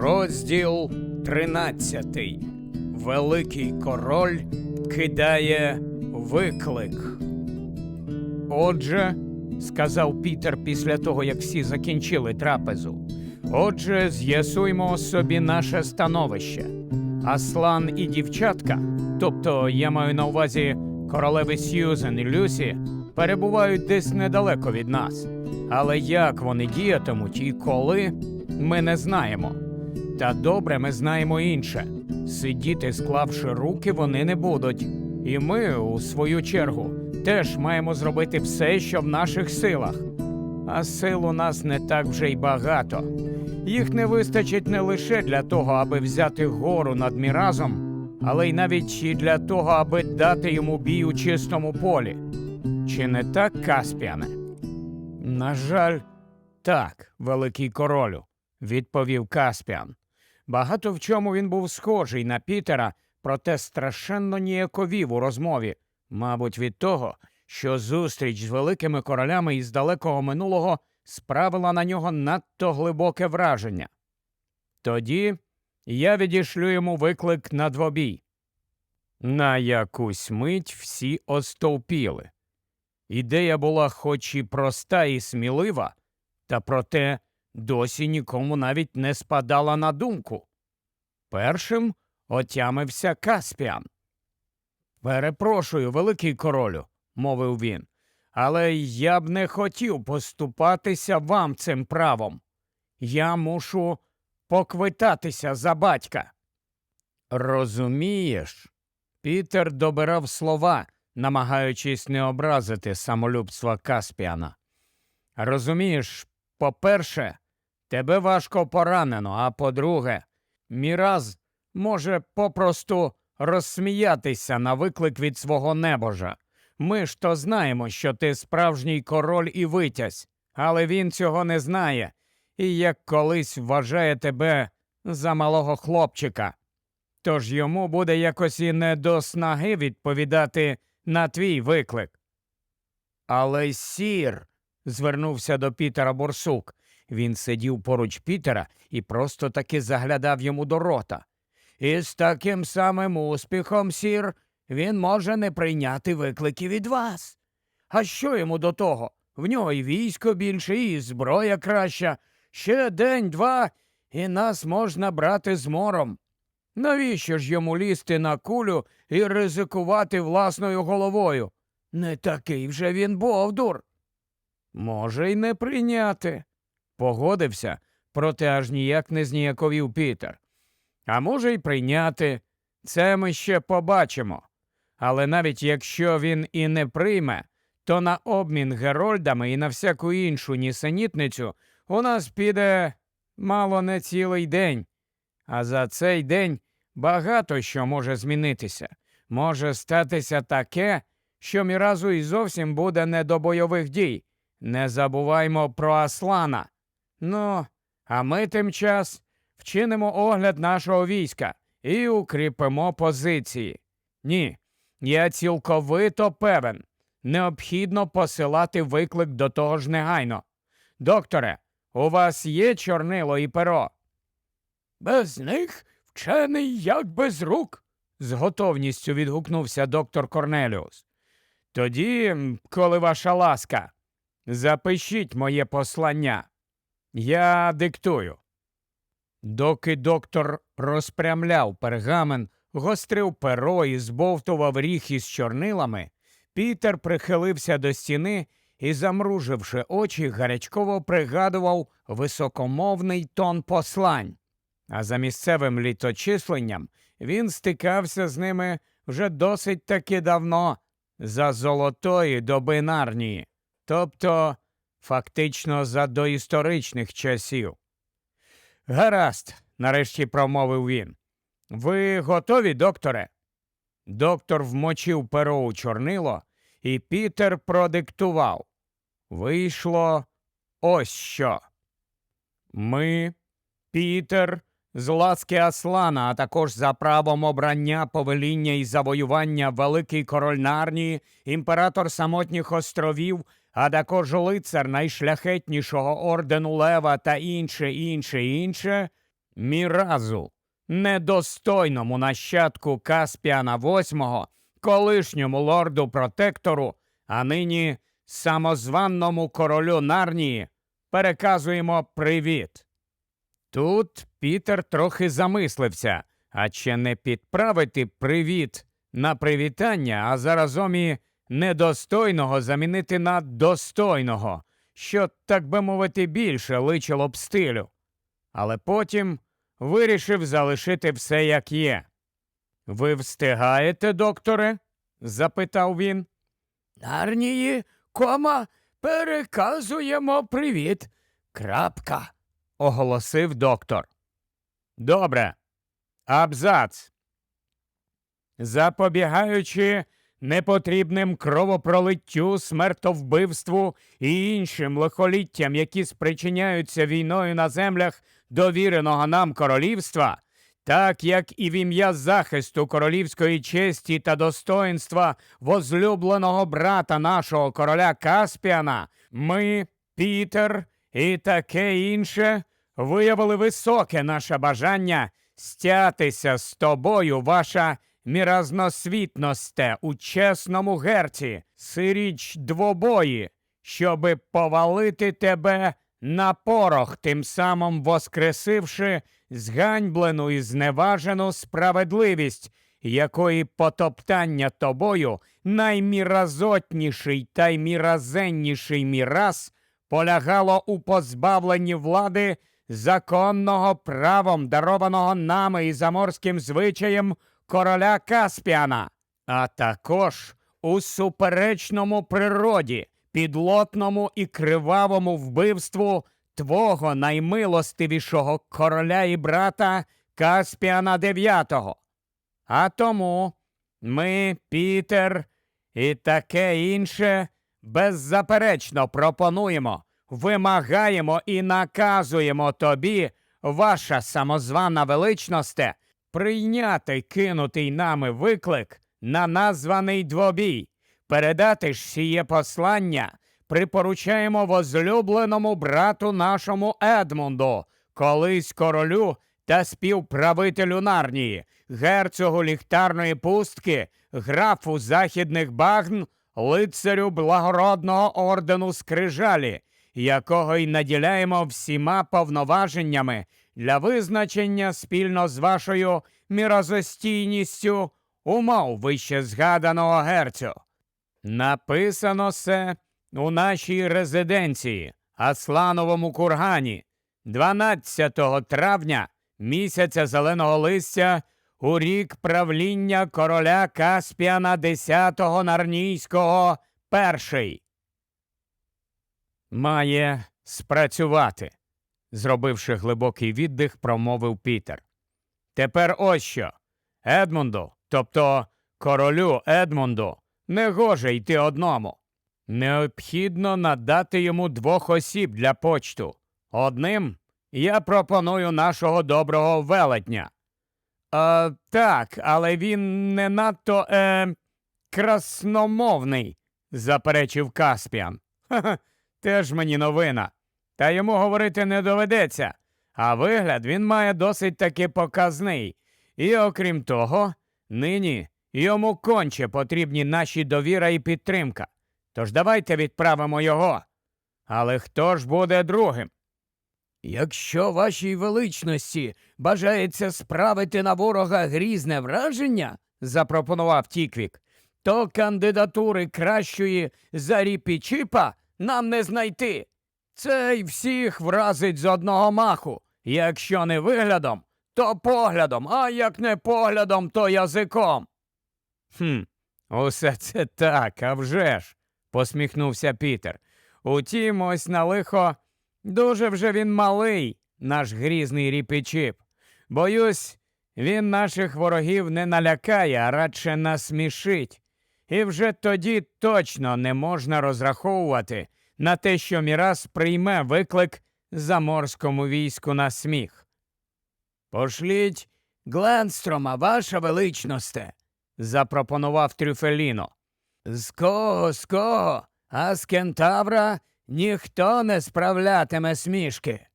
Розділ 13. Великий король кидає виклик. Отже, сказав Пітер після того, як всі закінчили трапезу. Отже, з'ясуймо собі наше становище. Аслан і дівчатка, тобто я маю на увазі королеви Сьюзен і Люсі, перебувають десь недалеко від нас. Але як вони діятимуть і коли, ми не знаємо. Та добре ми знаємо інше. Сидіти, склавши руки, вони не будуть. І ми, у свою чергу, теж маємо зробити все, що в наших силах. А сил у нас не так вже й багато. Їх не вистачить не лише для того, аби взяти гору над міразом, але й навіть і для того, аби дати йому бій у чистому полі. Чи не так, Каспіане? На жаль, так, великий королю, відповів Каспіан. Багато в чому він був схожий на Пітера, проте страшенно ніяковів у розмові, мабуть, від того, що зустріч з великими королями із далекого минулого справила на нього надто глибоке враження. Тоді я відішлю йому виклик на двобій. На якусь мить всі остовпіли. Ідея була хоч і проста і смілива, та проте досі нікому навіть не спадала на думку. Першим отямився Каспіан. Перепрошую, великий королю, мовив він, але я б не хотів поступатися вам цим правом. Я мушу поквитатися за батька. Розумієш, Пітер добирав слова, намагаючись не образити самолюбства Каспіана. Розумієш, по-перше, тебе важко поранено, а по-друге, Міраз може попросту розсміятися на виклик від свого небожа. Ми ж то знаємо, що ти справжній король і витязь, але він цього не знає і як колись вважає тебе за малого хлопчика. Тож йому буде якось і не до снаги відповідати на твій виклик. Але сір, звернувся до Пітера Борсук. Він сидів поруч Пітера і просто таки заглядав йому до рота. І з таким самим успіхом, сір, він може не прийняти виклики від вас. А що йому до того? В нього і військо більше, і зброя краща. Ще день-два, і нас можна брати з мором. Навіщо ж йому лізти на кулю і ризикувати власною головою? Не такий вже він бовдур. Може, й не прийняти. Погодився, проте аж ніяк не зніяковів Пітер. А може, й прийняти. Це ми ще побачимо. Але навіть якщо він і не прийме, то на обмін герольдами і на всяку іншу нісенітницю у нас піде мало не цілий день. А за цей день багато що може змінитися. Може статися таке, що міразу і зовсім буде не до бойових дій. Не забуваймо про Аслана. Ну, а ми тим час вчинимо огляд нашого війська і укріпимо позиції. Ні, я цілковито певен. Необхідно посилати виклик до того ж негайно. Докторе, у вас є чорнило і перо? Без них вчений як без рук, з готовністю відгукнувся доктор Корнеліус. Тоді, коли ваша ласка, запишіть моє послання. Я диктую. Доки доктор розпрямляв пергамен, гострив перо і збовтував ріг із чорнилами, Пітер прихилився до стіни і, замруживши очі, гарячково пригадував високомовний тон послань. А за місцевим літочисленням він стикався з ними вже досить таки давно, за золотої доби Нарнії, тобто фактично за доісторичних часів. Гаразд, нарешті промовив він. Ви готові, докторе? Доктор вмочив перо у чорнило, і Пітер продиктував. Вийшло ось що. Ми, Пітер, з ласки Аслана, а також за правом обрання, повеління і завоювання Великий Король Нарнії, імператор самотніх островів, а також лицар найшляхетнішого ордену Лева та інше, інше, інше, Міразу, недостойному нащадку Каспіана VIII, колишньому лорду протектору, а нині самозванному королю Нарнії, переказуємо привіт. Тут Пітер трохи замислився, а чи не підправити привіт на привітання, а заразом і недостойного замінити на достойного, що, так би мовити, більше личило б стилю. Але потім вирішив залишити все як є. Ви встигаєте, докторе? запитав він. Нарнії, кома, переказуємо привіт. Крапка. оголосив доктор. Добре. Абзац. Запобігаючи непотрібним кровопролиттю, смертовбивству і іншим лихоліттям, які спричиняються війною на землях довіреного нам королівства, так як і в ім'я захисту королівської честі та достоинства возлюбленого брата нашого короля Каспіана, ми, Пітер і таке інше, виявили високе наше бажання стятися з тобою, ваша міразносвітносте у чесному герці, сиріч двобої, щоби повалити тебе на порох, тим самим воскресивши зганьблену і зневажену справедливість, якої потоптання тобою найміразотніший та міразенніший міраз полягало у позбавленні влади законного правом, дарованого нами і заморським звичаєм короля Каспіана, а також у суперечному природі, підлотному і кривавому вбивству твого наймилостивішого короля і брата Каспіана IX. А тому ми, Пітер і таке інше беззаперечно пропонуємо, вимагаємо і наказуємо тобі, ваша самозвана величносте, прийняти кинутий нами виклик на названий двобій, передати ж сіє послання, припоручаємо возлюбленому брату нашому Едмунду, колись королю та співправителю Нарнії, герцогу ліхтарної пустки, графу західних багн, лицарю благородного ордену скрижалі, якого й наділяємо всіма повноваженнями для визначення спільно з вашою мірозостійністю умов вище згаданого герцю. Написано це у нашій резиденції, Аслановому кургані, 12 травня місяця зеленого листя у рік правління короля Каспіана X Нарнійського перший. Має спрацювати, зробивши глибокий віддих, промовив Пітер. Тепер ось що. Едмунду, тобто королю Едмунду, не гоже йти одному. Необхідно надати йому двох осіб для почту. Одним я пропоную нашого доброго велетня. А, так, але він не надто е, красномовний, заперечив Каспіан. Ха-ха, теж мені новина. Та йому говорити не доведеться, а вигляд він має досить таки показний. І окрім того, нині йому конче потрібні наші довіра і підтримка. Тож давайте відправимо його. Але хто ж буде другим? Якщо вашій величності бажається справити на ворога грізне враження, запропонував Тіквік, то кандидатури кращої за Ріпічіпа нам не знайти. Цей всіх вразить з одного маху. Якщо не виглядом, то поглядом, а як не поглядом, то язиком. Хм, усе це так, а вже ж, посміхнувся Пітер. Утім, ось на лихо дуже вже він малий, наш грізний ріпічіп. Боюсь, він наших ворогів не налякає, а радше насмішить. І вже тоді точно не можна розраховувати на те, що Мірас прийме виклик заморському війську на сміх. Пошліть Гленстрома, ваша величносте, запропонував Трюфеліно. З кого, з кого, а з кентавра ніхто не справлятиме смішки.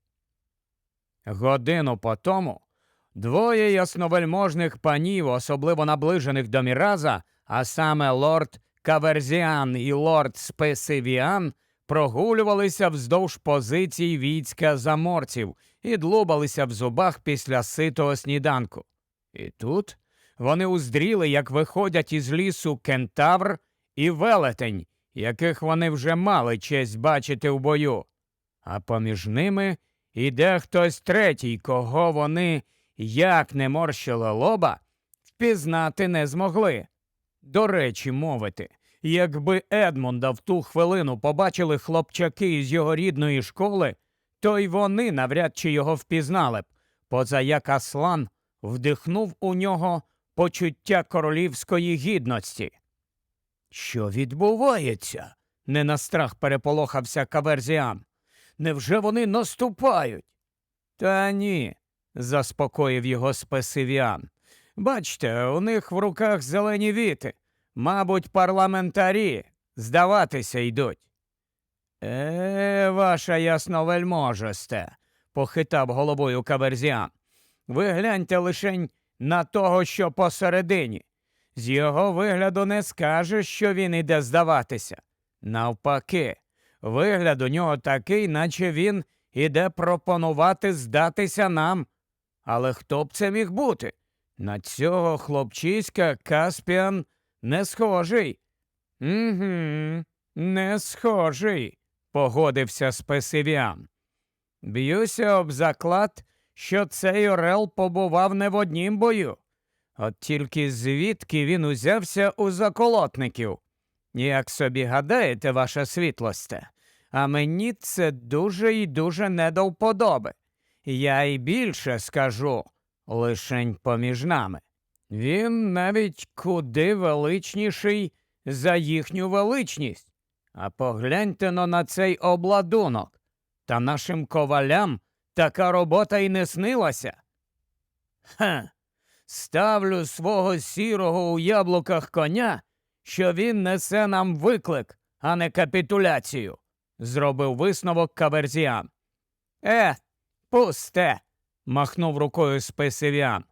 Годину по тому двоє ясновельможних панів, особливо наближених до Міраза, а саме лорд Каверзіан і лорд Спесивіан, прогулювалися вздовж позицій війська заморців і длубалися в зубах після ситого сніданку. І тут вони уздріли, як виходять із лісу кентавр і велетень, яких вони вже мали честь бачити в бою. А поміж ними іде хтось третій, кого вони, як не морщили лоба, впізнати не змогли. До речі, мовити, якби Едмунда в ту хвилину побачили хлопчаки із його рідної школи, то й вони навряд чи його впізнали б, поза як Аслан вдихнув у нього почуття королівської гідності. Що відбувається? не на страх переполохався Каверзіан. Невже вони наступають? Та ні, заспокоїв його спесивіан. Бачте, у них в руках зелені віти. Мабуть, парламентарі здаватися йдуть. Е, ваша ясновельможесте, похитав головою Каверзіан. Ви гляньте лишень на того, що посередині. З його вигляду не скажеш, що він іде здаватися. Навпаки, вигляд у нього такий, наче він іде пропонувати здатися нам. Але хто б це міг бути? На цього хлопчиська Каспіан не схожий. Угу, не схожий, погодився спесивіан. Б'юся об заклад, що цей Орел побував не в однім бою. От тільки звідки він узявся у заколотників. Як собі гадаєте, ваша світлосте, а мені це дуже і дуже не до вподоби. Я й більше скажу, лишень поміж нами. Він навіть куди величніший за їхню величність. А погляньте но на цей обладунок. Та нашим ковалям така робота й не снилася. Ха. Ставлю свого сірого у яблуках коня, що він несе нам виклик, а не капітуляцію, зробив висновок Каверзіан. Е, пусте. махнув рукою спесивіан.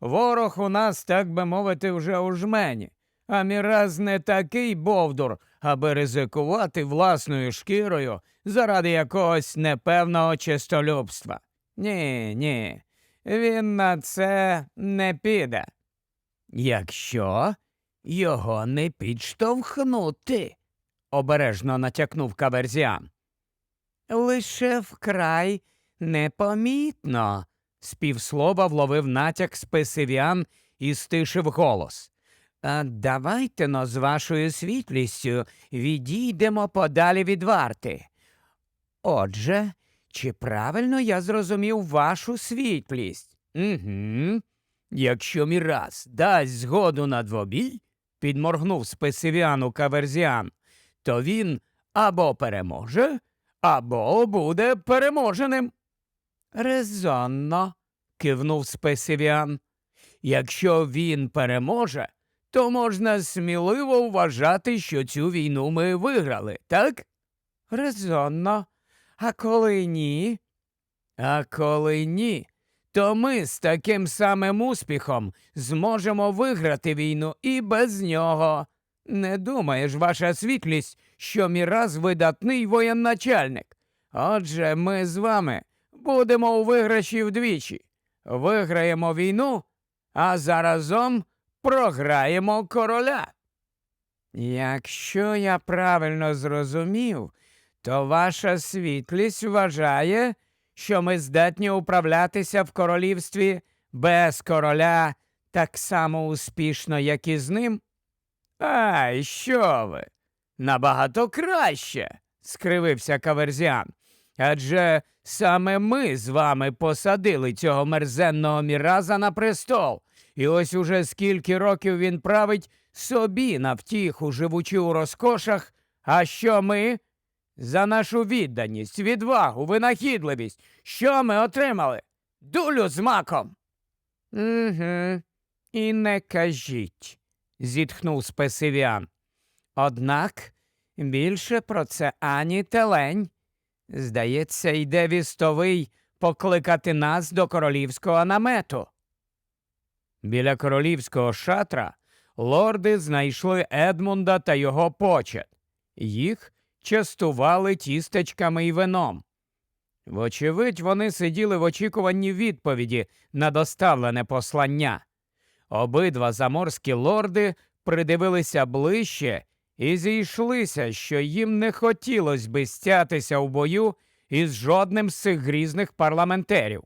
Ворог у нас, так би мовити, вже у жмені, а міраз не такий бовдур, аби ризикувати власною шкірою заради якогось непевного чистолюбства. Ні, ні, він на це не піде. Якщо його не підштовхнути, обережно натякнув Каверзіан. Лише вкрай непомітно, з півслова вловив натяк спесивіан і стишив голос. А давайте но з вашою світлістю відійдемо подалі від варти. Отже, чи правильно я зрозумів вашу світлість? Угу. Якщо Мірас дасть згоду на двобій, підморгнув спесивіану Каверзіан, то він або переможе, або буде переможеним. Резонно, кивнув спесивіан. Якщо він переможе, то можна сміливо вважати, що цю війну ми виграли, так? Резонно. А коли ні? А коли ні, то ми з таким самим успіхом зможемо виграти війну і без нього. Не думаєш, ваша світлість, що Міраз видатний воєначальник. Отже, ми з вами будемо у виграші вдвічі. Виграємо війну, а заразом програємо короля. Якщо я правильно зрозумів, то ваша світлість вважає, що ми здатні управлятися в королівстві без короля так само успішно, як і з ним? Ай, що ви? Набагато краще, скривився Каверзіан. Адже саме ми з вами посадили цього мерзенного міраза на престол, і ось уже скільки років він править собі на втіху, живучи у розкошах, а що ми? За нашу відданість, відвагу, винахідливість, що ми отримали? Дулю з маком. Угу. І не кажіть, зітхнув спесивіан. Однак більше про це ані телень. Здається, йде вістовий покликати нас до королівського намету. Біля королівського шатра лорди знайшли Едмунда та його почет. Їх частували тістечками і вином. Вочевидь, вони сиділи в очікуванні відповіді на доставлене послання. Обидва заморські лорди придивилися ближче і зійшлися, що їм не хотілося би стятися у бою із жодним з цих грізних парламентерів.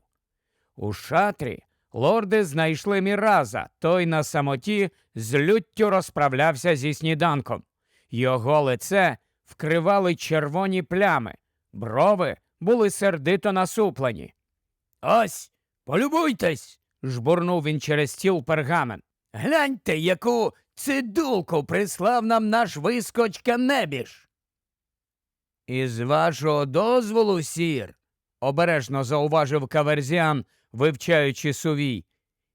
У шатрі лорди знайшли Міраза, той на самоті з люттю розправлявся зі сніданком. Його лице вкривали червоні плями, брови були сердито насуплені. Ось, полюбуйтесь. жбурнув він через стіл пергамент. Гляньте, яку цидулку прислав нам наш вискочка небіж. Із вашого дозволу, сір, обережно зауважив каверзян, вивчаючи сувій.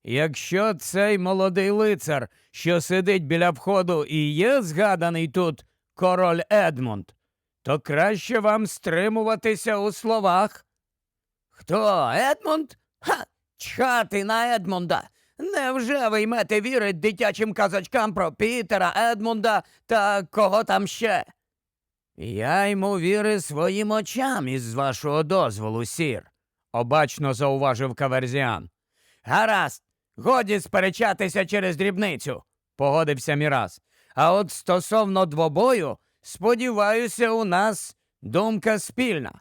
Якщо цей молодий лицар, що сидить біля входу, і є згаданий тут король Едмунд, то краще вам стримуватися у словах. Хто Едмунд? Ха! Чхати на Едмунда. Невже ви ймете вірить дитячим казочкам про Пітера, Едмунда та кого там ще? Я йому віри своїм очам із вашого дозволу, сір, обачно зауважив каверзіан. Гаразд, годі сперечатися через дрібницю, погодився Мірас. А от стосовно двобою, сподіваюся, у нас думка спільна.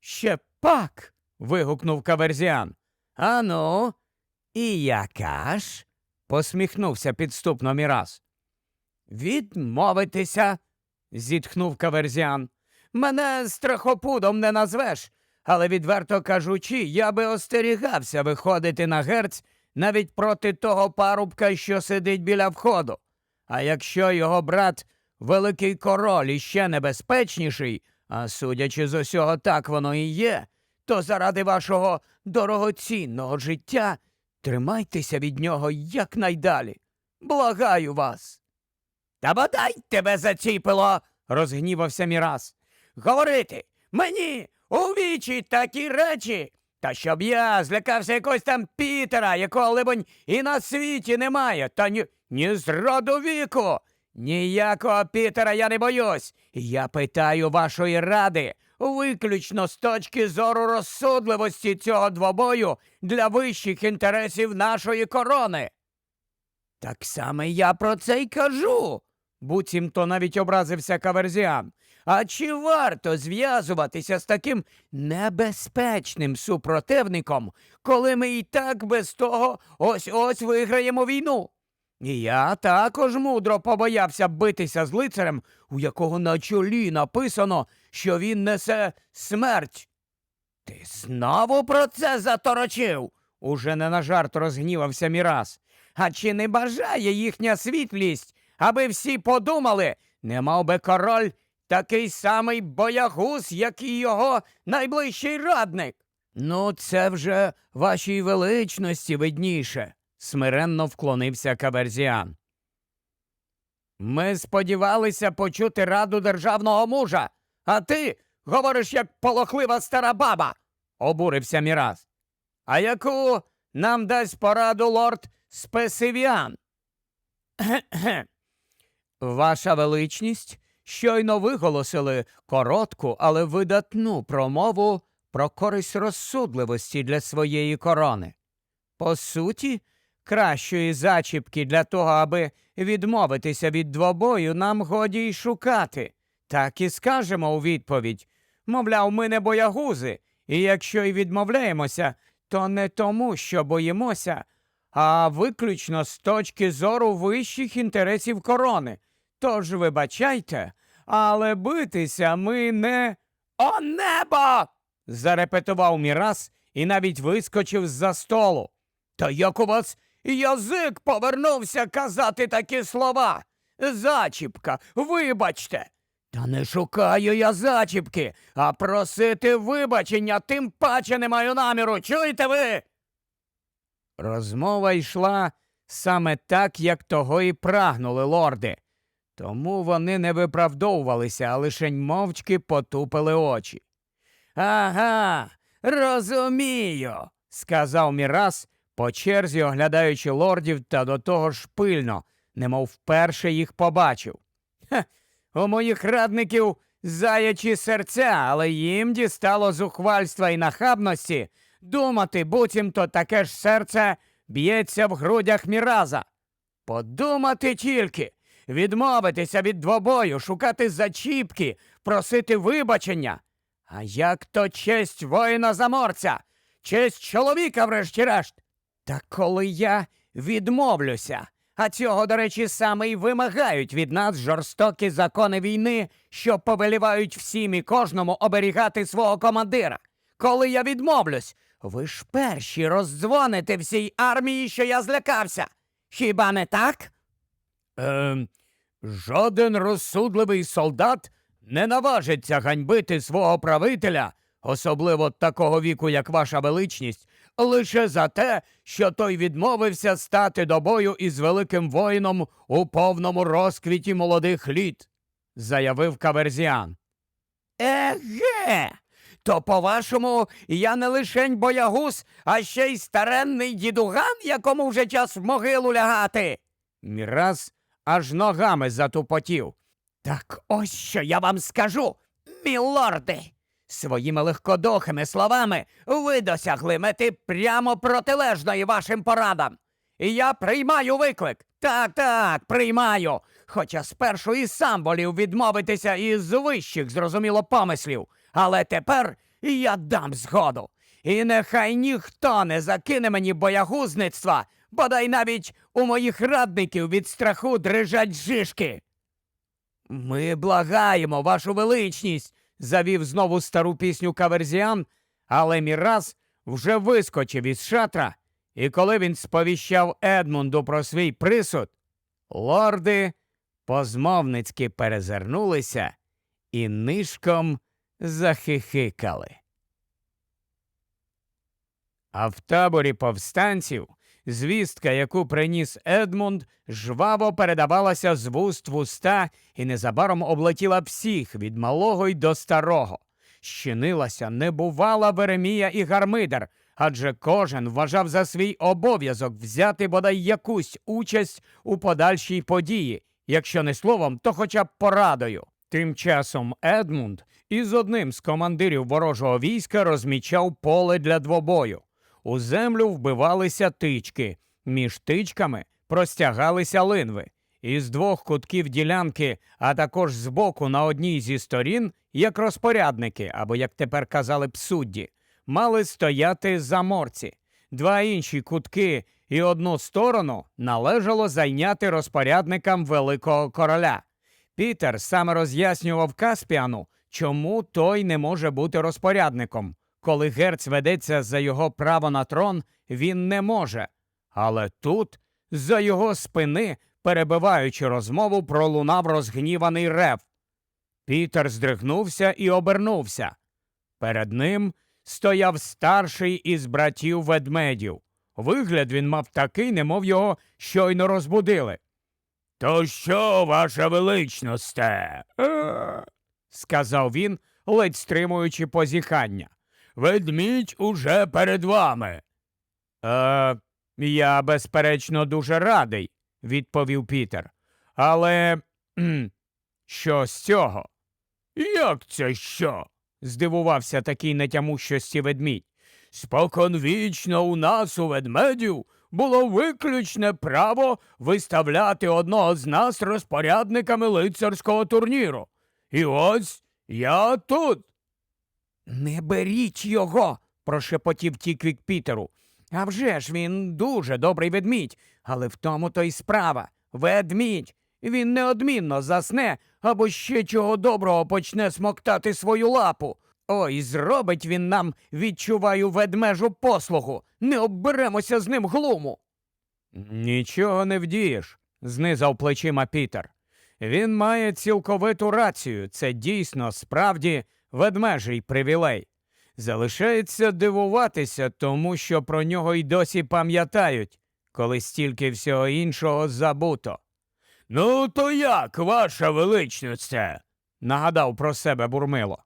Ще пак. вигукнув каверзіан. Ану, і яка ж? посміхнувся підступно Мірас. Відмовитися, зітхнув каверзян. Мене страхопудом не назвеш, але, відверто кажучи, я би остерігався виходити на герць навіть проти того парубка, що сидить біля входу. А якщо його брат великий король іще небезпечніший, а судячи з усього так воно і є, то заради вашого дорогоцінного життя тримайтеся від нього якнайдалі. Благаю вас. Та бодай тебе заціпило, розгнівався Мірас. Говорити мені у вічі такі речі. Та щоб я злякався якогось там Пітера, якого, либонь, і на світі немає, та ні, ні з роду віку. Ніякого Пітера я не боюсь. Я питаю вашої ради виключно з точки зору розсудливості цього двобою для вищих інтересів нашої корони. Так саме я про це й кажу. Буцімто навіть образився каверзіан. А чи варто зв'язуватися з таким небезпечним супротивником, коли ми і так без того ось ось виграємо війну? Я також мудро побоявся битися з лицарем, у якого на чолі написано, що він несе смерть. Ти знову про це заторочив? Уже не на жарт розгнівався Мірас. А чи не бажає їхня світлість, аби всі подумали, не мав би король такий самий боягуз, як і його найближчий радник? Ну, це вже вашій величності видніше, смиренно вклонився каверзіан. Ми сподівалися почути раду державного мужа, а ти говориш як полохлива стара баба, обурився Мірас. А яку нам дасть пораду лорд Спесивіан? Ваша величність щойно виголосили коротку, але видатну промову про користь розсудливості для своєї корони. По суті, кращої зачіпки для того, аби відмовитися від двобою, нам годі й шукати. Так і скажемо у відповідь. Мовляв, ми не боягузи, і якщо й відмовляємося, то не тому, що боїмося, а виключно з точки зору вищих інтересів корони. Тож, вибачайте, але битися ми не. О небо! зарепетував Мірас і навіть вискочив з-за столу. Та як у вас язик повернувся казати такі слова? Зачіпка, вибачте. Та не шукаю я зачіпки, а просити вибачення тим паче не маю наміру. Чуєте ви? Розмова йшла саме так, як того і прагнули лорди. Тому вони не виправдовувалися, а лише мовчки потупили очі. Ага, Розумію, сказав Мірас, по черзі оглядаючи лордів та до того ж пильно, немов вперше їх побачив. Хе, у моїх радників заячі серця, але їм дістало зухвальства і нахабності думати, буцімто таке ж серце б'ється в грудях Міраза. Подумати тільки, відмовитися від двобою, шукати зачіпки, просити вибачення. А як то честь воїна заморця, честь чоловіка, врешті-решт. Та коли я відмовлюся, а цього, до речі, саме й вимагають від нас жорстокі закони війни, що повелівають всім і кожному оберігати свого командира. Коли я відмовлюсь, ви ж перші роздзвоните всій армії, що я злякався. Хіба не так? Ем, жоден розсудливий солдат не наважиться ганьбити свого правителя, особливо такого віку, як ваша величність, лише за те, що той відмовився стати до бою із великим воїном у повному розквіті молодих літ, заявив Каверзіан. Еге. То, по-вашому, я не лишень боягуз, а ще й старенний дідуган, якому вже час в могилу лягати. Міраз аж ногами затупотів. Так ось що я вам скажу, мілорди. Своїми легкодохими словами ви досягли мети прямо протилежної вашим порадам. І я приймаю виклик. Так, так, приймаю. Хоча спершу і сам волів відмовитися із вищих, зрозуміло, помислів. Але тепер я дам згоду. І нехай ніхто не закине мені боягузництва, бодай навіть у моїх радників від страху дрижать жишки. Ми благаємо, вашу величність, завів знову стару пісню Каверзіан, але Мірас вже вискочив із шатра, і коли він сповіщав Едмунду про свій присуд, лорди позмовницьки перезирнулися і нишком захихикали. А в таборі повстанців звістка, яку приніс Едмунд, жваво передавалася з вуст в уста і незабаром облетіла всіх від малого й до старого. Щинилася небувала Веремія і Гармидер, адже кожен вважав за свій обов'язок взяти бодай якусь участь у подальшій події, якщо не словом, то хоча б порадою. Тим часом Едмунд із одним з командирів ворожого війська розмічав поле для двобою. У землю вбивалися тички, між тичками простягалися линви. Із двох кутків ділянки, а також збоку на одній зі сторін, як розпорядники, або, як тепер казали б судді, мали стояти заморці. Два інші кутки і одну сторону належало зайняти розпорядникам великого короля. Пітер саме роз'яснював Каспіану, чому той не може бути розпорядником. Коли герць ведеться за його право на трон, він не може. Але тут, за його спини, перебиваючи розмову, пролунав розгніваний рев. Пітер здригнувся і обернувся. Перед ним стояв старший із братів ведмедів. Вигляд він мав такий, немов його щойно розбудили. То що, ваша величносте? Сказав він, ледь стримуючи позіхання. Ведмідь уже перед вами. Е, я, безперечно, дуже радий, відповів Пітер. Але що з цього? Як це що? здивувався такий нетямущості ведмідь. Споконвічно у нас у ведмедів було виключне право виставляти одного з нас розпорядниками лицарського турніру. І ось я тут. Не беріть його, прошепотів Тіквік Пітеру. «А вже ж він дуже добрий ведмідь, але в тому то й справа. Ведмідь. Він неодмінно засне або ще чого доброго почне смоктати свою лапу. Ой, зробить він нам, відчуваю, ведмежу послугу. Не обберемося з ним глуму. Нічого не вдієш, знизав плечима Пітер. Він має цілковиту рацію. Це дійсно справді ведмежий привілей. Залишається дивуватися, тому що про нього й досі пам'ятають, коли стільки всього іншого забуто. Ну, то як, ваша величність? нагадав про себе бурмило.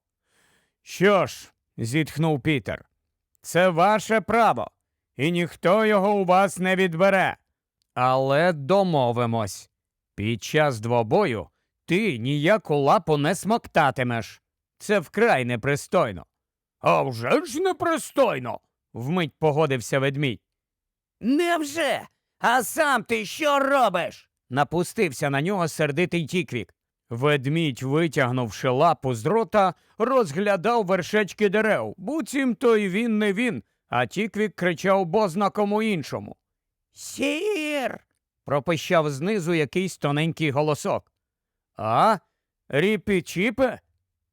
Що ж, зітхнув Пітер, Це ваше право, і ніхто його у вас не відбере. Але домовимось. Під час двобою ти ніяку лапу не смоктатимеш. Це вкрай непристойно. А вже ж непристойно. вмить погодився ведмідь. Невже? А сам ти що робиш? напустився на нього сердитий тіквік. Ведмідь, витягнувши лапу з рота, розглядав вершечки дерев. Буцімто й він не він, а тіквік кричав бозна кому іншому. Сір. пропищав знизу якийсь тоненький голосок. А? Ріпі Чіпе?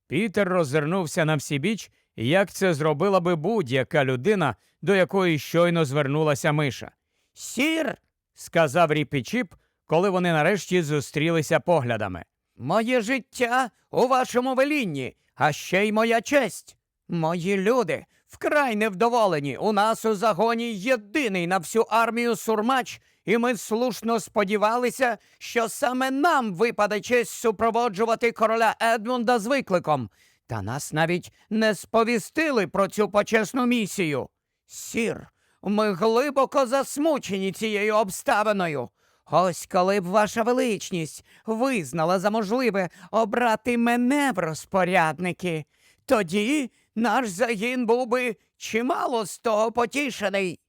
Пітер роззирнувся на всібіч, як це зробила би будь-яка людина, до якої щойно звернулася миша. Сір, сказав Ріпі Чіп, коли вони нарешті зустрілися поглядами. Моє життя у вашому велінні, а ще й моя честь. Мої люди вкрай невдоволені. У нас у загоні єдиний на всю армію сурмач, і ми слушно сподівалися, що саме нам випаде честь супроводжувати короля Едмунда з викликом. Та нас навіть не сповістили про цю почесну місію. Сір, ми глибоко засмучені цією обставиною. Ось коли б ваша величність визнала за можливе обрати мене в розпорядники, тоді наш загін був би чимало з того потішений.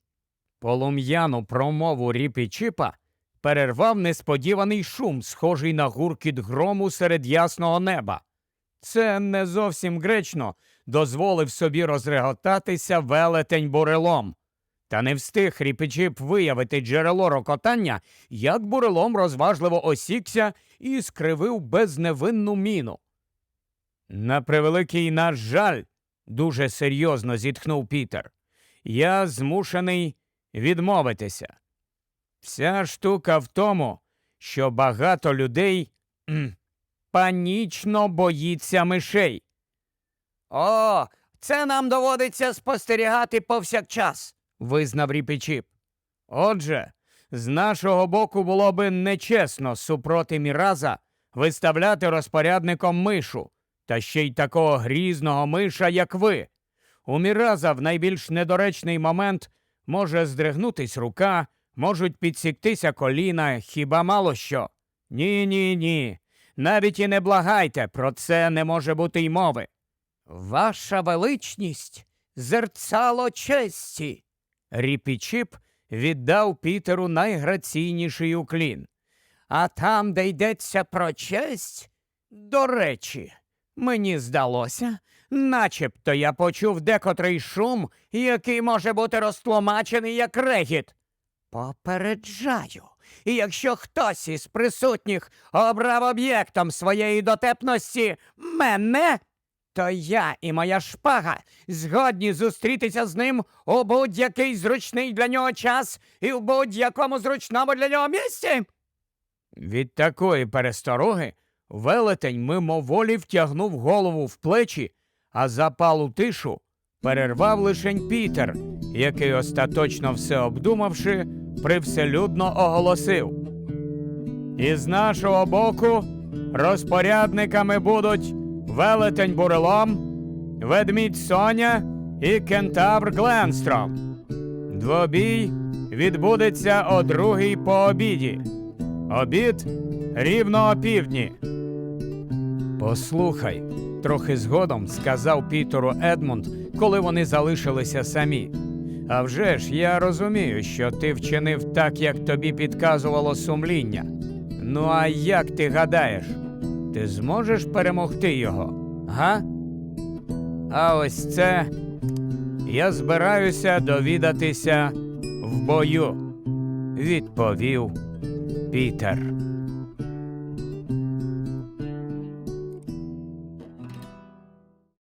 Полум'яну промову Ріпі Чіпа перервав несподіваний шум, схожий на гуркіт грому серед ясного неба. Це не зовсім гречно дозволив собі розреготатися велетень бурелом. Та не встиг Ріпічіп виявити джерело рокотання, як бурелом розважливо осікся і скривив безневинну міну. На превеликий наш жаль, дуже серйозно зітхнув Пітер. Я змушений відмовитися. Вся штука в тому, що багато людей м, панічно боїться мишей. О, це нам доводиться спостерігати повсякчас, визнав Ріпічіп. Отже, з нашого боку було би нечесно супроти Міраза виставляти розпорядником мишу, та ще й такого грізного миша, як ви. У Міраза в найбільш недоречний момент може здригнутись рука, можуть підсіктися коліна, хіба мало що. Ні, ні, ні. Навіть і не благайте, про це не може бути й мови. Ваша величність зерцало честі. Ріпічіп віддав Пітеру найграційніший уклін. А там, де йдеться про честь, до речі, мені здалося, начебто я почув декотрий шум, який може бути розтлумачений як регіт. Попереджаю, якщо хтось із присутніх обрав об'єктом своєї дотепності мене, то я і моя шпага згодні зустрітися з ним у будь-який зручний для нього час і в будь-якому зручному для нього місці. Від такої перестороги велетень мимоволі втягнув голову в плечі, а запалу тишу перервав лишень Пітер, який, остаточно все обдумавши, привселюдно оголосив. Із нашого боку розпорядниками будуть велетень Бурелом, ведмідь Соня і кентавр Гленстром. Двобій відбудеться о другій по обіді. Обід рівно опівдні. Послухай, трохи згодом сказав Пітеру Едмунд, коли вони залишилися самі. А вже ж я розумію, що ти вчинив так, як тобі підказувало сумління. Ну а як ти гадаєш, ти зможеш перемогти його? Га? А ось це я збираюся довідатися в бою, відповів Пітер.